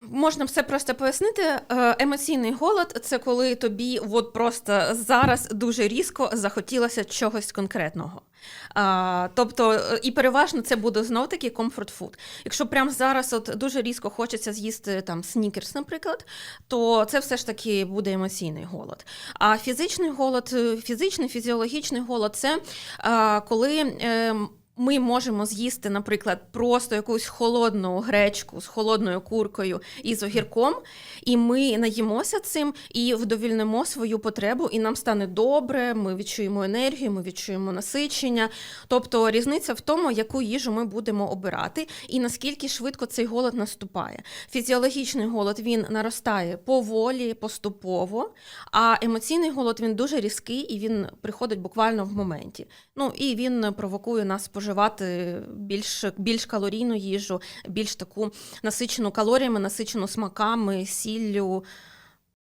Можна все просто пояснити. Е, Емоційний голод це коли тобі от просто зараз дуже різко захотілося чогось конкретного. А, тобто, е, і переважно це буде знов таки комфорт фуд. Якщо прямо зараз от дуже різко хочеться з'їсти там снікерс, наприклад, то це все ж таки буде емоційний голод. А фізичний голод, е, фізичний, фізіологічний голод це а, коли. ем, ми можемо з'їсти, наприклад, просто якусь холодну гречку з холодною куркою і з огірком, і ми наїмося цим і вдовільнимо свою потребу, і нам стане добре, ми відчуємо енергію, ми відчуємо насичення. Тобто різниця в тому, яку їжу ми будемо обирати, і наскільки швидко цей голод наступає. Фізіологічний голод він наростає поволі, поступово, а емоційний голод він дуже різкий і він приходить буквально в моменті. Ну і він провокує нас споживати більш, більш калорійну їжу, більш таку насичену калоріями, насичену смаками, сіллю.